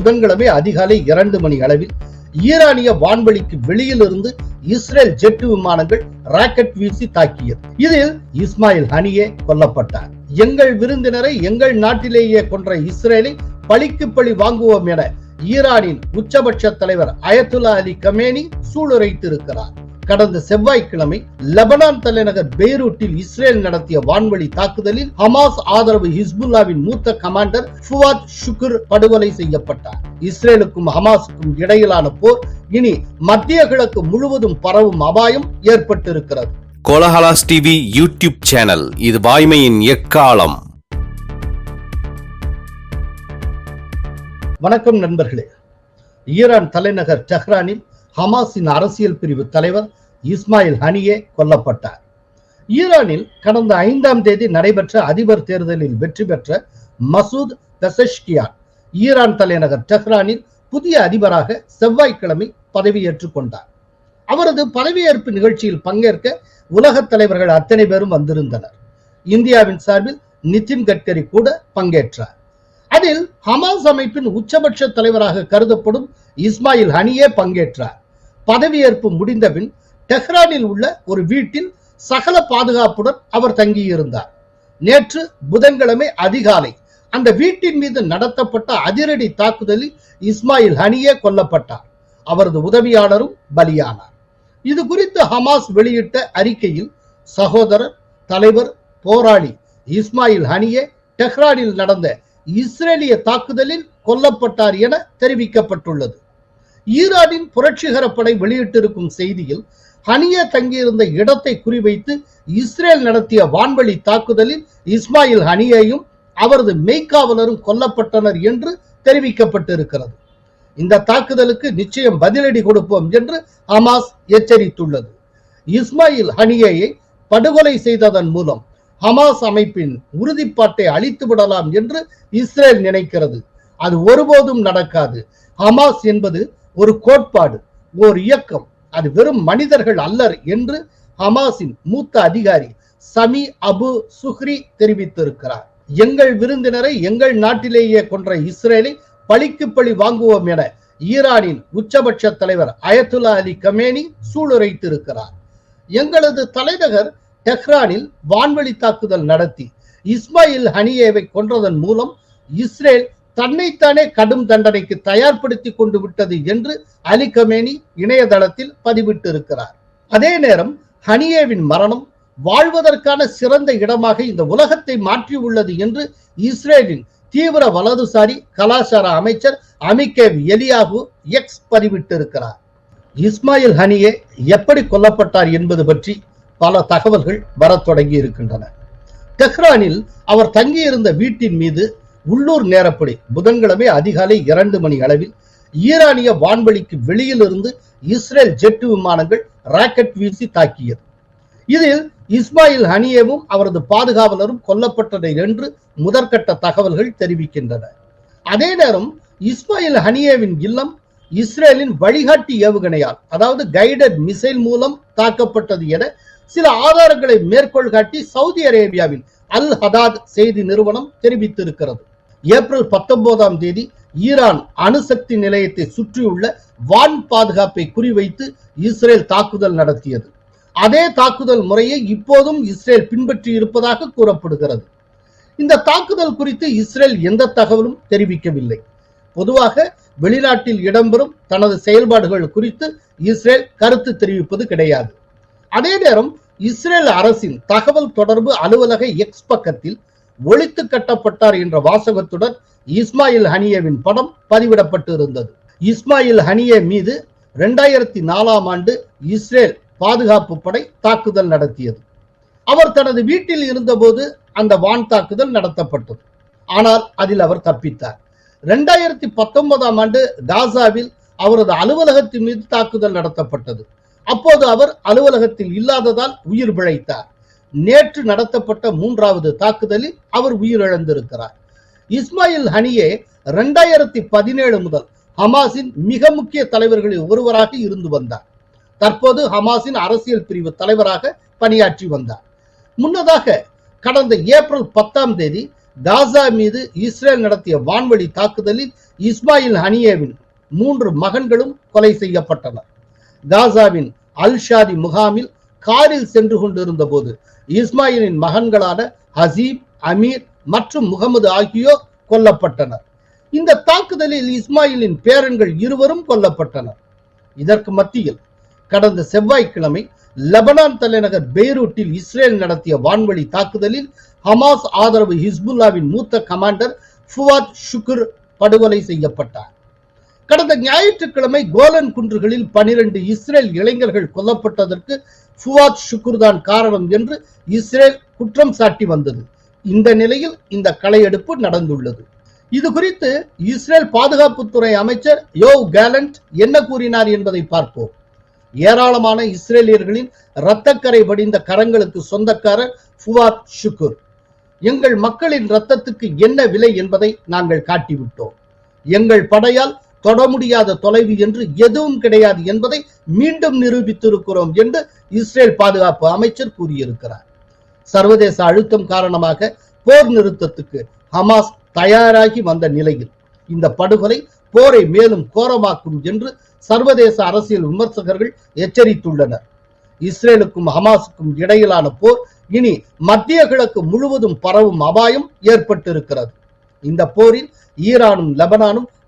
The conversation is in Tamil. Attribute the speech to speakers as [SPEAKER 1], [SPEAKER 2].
[SPEAKER 1] புதன்கிழமை அதிகாலை இரண்டு மணி அளவில் ஈரானிய வான்வெளிக்கு வெளியிலிருந்து இஸ்ரேல் ஜெட் விமானங்கள் ராக்கெட் வீசி தாக்கியது. இதில் இஸ்மாயில் ஹனியே கொல்லப்பட்டார். எங்கள் விருந்தினரை எங்கள் நாட்டிலேயே கொன்ற இஸ்ரேலை பழிக்கு பழி வாங்குவோம் என ஈரானின் உச்சபட்ச தலைவர் அயத்துல்லா அலி கமேனி சூளுரைத்திருக்கிறார். கடந்த செவ்வாய்க்கிழமை லெபனான் தலைநகர் பெய்ரூட்டில் இஸ்ரேல் நடத்திய வான்வழி தாக்குதலில் ஹமாஸ் ஆதரவு ஹிஸ்புல்லாவின் மூத்த கமாண்டர் ஃபுவாத் ஷுக்குர் படுகொலை செய்யப்பட்டார். இஸ்ரேலுக்கும் ஹமாஸுக்கும் இடையிலான போர் இனி மத்திய கிழக்கு முழுவதும் பரவும் அபாயம் ஏற்பட்டிருக்கிறது.
[SPEAKER 2] கோலஹலாஸ் டிவி யூடியூப் சேனல் இது வாய்மையின் எக்காலம்.
[SPEAKER 1] வணக்கம் நண்பர்களே. ஈரான் தலைநகர் டெஹ்ரானில் ஹமாஸின் அரசியல் பிரிவு தலைவர் இஸ்மாயில் ஹனியே கொல்லப்பட்டார். ஈரானில் கடந்த ஐந்தாம் தேதி நடைபெற்ற அதிபர் தேர்தலில் வெற்றி பெற்ற மசூத் பெசஷ்கியான் ஈரான் தலைநகர் டெஹ்ரானில் புதிய அதிபராக செவ்வாய்க்கிழமை பதவியேற்றுக் கொண்டார். அவரது பதவியேற்பு நிகழ்ச்சியில் பங்கேற்க உலக தலைவர்கள் அத்தனை பேரும் வந்திருந்தனர். இந்தியாவின் சார்பில் நிதின் கட்கரி கூட பங்கேற்றார். அதில் ஹமாஸ் அமைப்பின் உச்சபட்ச தலைவராக கருதப்படும் இஸ்மாயில் ஹனியே பங்கேற்றார். பதவியேற்பு முடிந்தபின் டெஹ்ரானில் உள்ள ஒரு வீட்டில் சகல பாதுகாப்புடன் அவர் தங்கியிருந்தார். நேற்று புதன்கிழமை அதிகாலை அந்த வீட்டின் மீது நடத்தப்பட்ட அதிரடி தாக்குதலில் இஸ்மாயில் ஹனியே கொல்லப்பட்டார். அவரது உதவியாளரும் பலியானார். இது குறித்து ஹமாஸ் வெளியிட்ட அறிக்கையில் சகோதரர் தலைவர் போராளி இஸ்மாயில் ஹனியே டெஹ்ரானில் நடந்த இஸ்ரேலிய தாக்குதலில் கொல்லப்பட்டார் என தெரிவிக்கப்பட்டுள்ளது. ஈரானின் புரட்சிகர படை வெளியிட்டிருக்கும் செய்தியில் ஹனியா தங்கியிருந்த இடத்தை குறிவைத்து இஸ்ரேல் நடத்திய வான்வழி தாக்குதலில் இஸ்மாயில் ஹனியையும் அவரது மெய்க்காவலரும் கொல்லப்பட்டனர் என்று தெரிவிக்கப்பட்டிருக்கிறது. இந்த தாக்குதலுக்கு நிச்சயம் பதிலடி கொடுப்போம் என்று ஹமாஸ் எச்சரித்துள்ளது. இஸ்மாயில் ஹனியையை படுகொலை செய்ததன் மூலம் ஹமாஸ் அமைப்பின் உறுதிப்பாட்டை அழித்து விடலாம் என்று இஸ்ரேல் நினைக்கிறது. அது ஒருபோதும் நடக்காது. ஹமாஸ் என்பது ஒரு கோட்பாடு ஓர் இயக்கம். அது வெறும் மனிதர்கள் அல்லர் என்று ஹமாஸின் மூத்த அதிகாரி சமி அபு சுஹ்ரி தெரிவித்திருக்கிறார். எங்கள் விருந்தினரை எங்கள் நாட்டிலேயே கொன்ற இஸ்ரேலை பழிக்கு பழி வாங்குவோம் என ஈரானின் உச்சபட்ச தலைவர் அயத்துல்லா அலி கமேனி சூளுரைத்திருக்கிறார். எங்களது தலைநகர் டெஹ்ரானில் வான்வழி தாக்குதல் நடத்தி இஸ்மாயில் ஹனியேவை கொன்றதன் மூலம் இஸ்ரேல் தன்னைத்தானே கடும் தண்டனைக்கு தயார்படுத்தி கொண்டு விட்டது என்று அலி கமேனி இணையதளத்தில் பதிவிட்டிருக்கிறார். அதே நேரம் ஹனியேவின் மரணம் வாழ்வதற்கான சிறந்த இடமாக இந்த உலகத்தை மாற்றியுள்ளது என்று இஸ்ரேலின் தீவிர வலதுசாரி கலாச்சார அமைச்சர் அமிகேவ் எலியாகு எக்ஸ் பதிவிட்டிருக்கிறார். இஸ்மாயில் ஹனியே எப்படி கொல்லப்பட்டார் என்பது பற்றி பல தகவல்கள் வரத் தொடங்கி இருக்கின்றன. டெஹ்ரானில் அவர் தங்கியிருந்த வீட்டின் மீது உள்ளூர் நேரப்படி புதன்கிழமை அதிகாலை இரண்டு மணி அளவில் ஈரானிய வான்வெளிக்கு வெளியிலிருந்து இஸ்ரேல் ஜெட் விமானங்கள் ராக்கெட் வீசி தாக்கியது. இதில் இஸ்மாயில் ஹனியேவும் அவரது பாதுகாவலரும் கொல்லப்பட்டனர் என்று முதற்கட்ட தகவல்கள் தெரிவிக்கின்றன. அதே நேரம் இஸ்மாயில் ஹனியேவின் இல்லம் இஸ்ரேலின் வழிகாட்டி ஏவுகணையால் அதாவது கைடட் மிசைல் மூலம் தாக்கப்பட்டது என சில ஆதாரங்களை மேற்கோள் காட்டி சவுதி அரேபியாவின் அல் ஹதாத் செய்தி நிறுவனம் தெரிவித்திருக்கிறது. ஏப்ரல் பத்தொன்பதாம் தேதி ஈரான் அணுசக்தி நிலையத்தை சுற்றியுள்ள வான் பாதுகாப்பை குறிவைத்து இஸ்ரேல் தாக்குதல் நடத்தியது. அதே தாக்குதல் முறையை இப்போதும் இஸ்ரேல் பின்பற்றி இருப்பதாக கூறப்படுகிறது. இந்த தாக்குதல் குறித்து இஸ்ரேல் எந்த தகவலும் தெரிவிக்கவில்லை. பொதுவாக வெளிநாட்டில் இடம்பெறும் தனது செயல்பாடுகள் குறித்து இஸ்ரேல் கருத்து தெரிவிப்பது கிடையாது. அதே நேரம் இஸ்ரேல் அரசின் தகவல் தொடர்பு அலுவலக எக்ஸ் பக்கத்தில் ஒழித்து கட்டப்பட்டார் என்ற வாசகத்துடன் இஸ்மாயில் ஹனியவின் படம் பதிவிடப்பட்டு இருந்தது இஸ்மாயில் ஹனியே மீது இரண்டாயிரத்தி நாலாம் ஆண்டு இஸ்ரேல் பாதுகாப்பு படை தாக்குதல் நடத்தியது. அவர் தனது வீட்டில் இருந்தபோது அந்த வான் தாக்குதல் நடத்தப்பட்டது. ஆனால் அதில் அவர் தப்பித்தார். இரண்டாயிரத்தி பத்தொன்பதாம் ஆண்டு காசாவில் அவரது அலுவலகத்தின் மீது தாக்குதல் நடத்தப்பட்டது. அப்போது அவர் அலுவலகத்தில் இல்லாததால் உயிர் பிழைத்தார். நேற்று நடத்தப்பட்ட மூன்றாவது தாக்குதலில் அவர் உயிரிழந்திருக்கிறார். இஸ்மாயில் ஹனியே இரண்டாயிரத்தி பதினேழு முதல் ஹமாஸின் மிக முக்கிய தலைவர்களில் ஒருவராக இருந்து வந்தார். தற்போது ஹமாஸின் அரசியல் பிரிவு தலைவராக பணியாற்றி வந்தார். முன்னதாக கடந்த ஏப்ரல் பத்தாம் தேதி காசா மீது இஸ்ரேல் நடத்திய வான்வழி தாக்குதலில் இஸ்மாயில் ஹனியேவின் மூன்று மகன்களும் கொலை செய்யப்பட்டனர். காசாவின் அல்ஷாதி முகாமில் காரில் சென்று கொண்டிருந்த போது இஸ்மாயிலின் மகன்களான ஹசீப் அமீர் மற்றும் முகமது ஆகியோர் கொல்லப்பட்டனர். இந்த தாக்குதலில் இஸ்மாயிலின் பேரன்கள் இருவரும் கொல்லப்பட்டனர். இதற்கு மத்தியில் கடந்த செவ்வாய்க்கிழமை லெபனான் தலைநகர் பெய்ரூட்டில் இஸ்ரேல் நடத்திய வான்வழி தாக்குதலில் ஹமாஸ் ஆதரவு ஹிஸ்புல்லாவின் மூத்த கமாண்டர் ஃபுவாத் ஷுக்குர் படுகொலை செய்யப்பட்டார். கடந்த ஞாயிற்றுக்கிழமை கோலன் குன்றுகளில் பனிரெண்டு இஸ்ரேல் இளைஞர்கள் கொல்லப்பட்டதற்கு ஃபுவாத் ஷுக்குர்தான் காரணம் என்று இஸ்ரேல் குற்றம் சாட்டி வந்தது. இந்த நிலையில் இந்த களையெடுப்பு நடந்துள்ளது. இது குறித்து இஸ்ரேல் பாதுகாப்புத்துறை அமைச்சர் யோ கேலண்ட் என்ன கூறினார் என்பதை பார்ப்போம். ஏராளமான இஸ்ரேலியர்களின் இரத்தக்கரை வடிந்த கரங்களுக்கு சொந்தக்காரர் ஃபுவாத் ஷுக்குர் எங்கள் மக்களின் ரத்தத்துக்கு என்ன விலை என்பதை நாங்கள் காட்டிவிட்டோம். எங்கள் படையால் தொட முடியாத தொலைவு என்று எதுவும் கிடையாது என்பதை மீண்டும் நிரூபித்திருக்கிறோம் என்று இஸ்ரேல் பாதுகாப்பு அமைச்சர் கூறியிருக்கிறார். சர்வதேச அழுத்தம் காரணமாக போர் நிறுத்தத்துக்கு ஹமாஸ் தயாராகி வந்த நிலையில் இந்த படுகொலை போரை மேலும் கோரமாக்கும் என்று சர்வதேச அரசியல் விமர்சகர்கள் எச்சரித்துள்ளனர். இஸ்ரேலுக்கும் ஹமாஸுக்கும் இடையிலான போர் இனி மத்திய கிழக்கு முழுவதும் பரவும் அபாயம் ஏற்பட்டிருக்கிறது. இந்த போரில் ஈரானும் லெபனானும்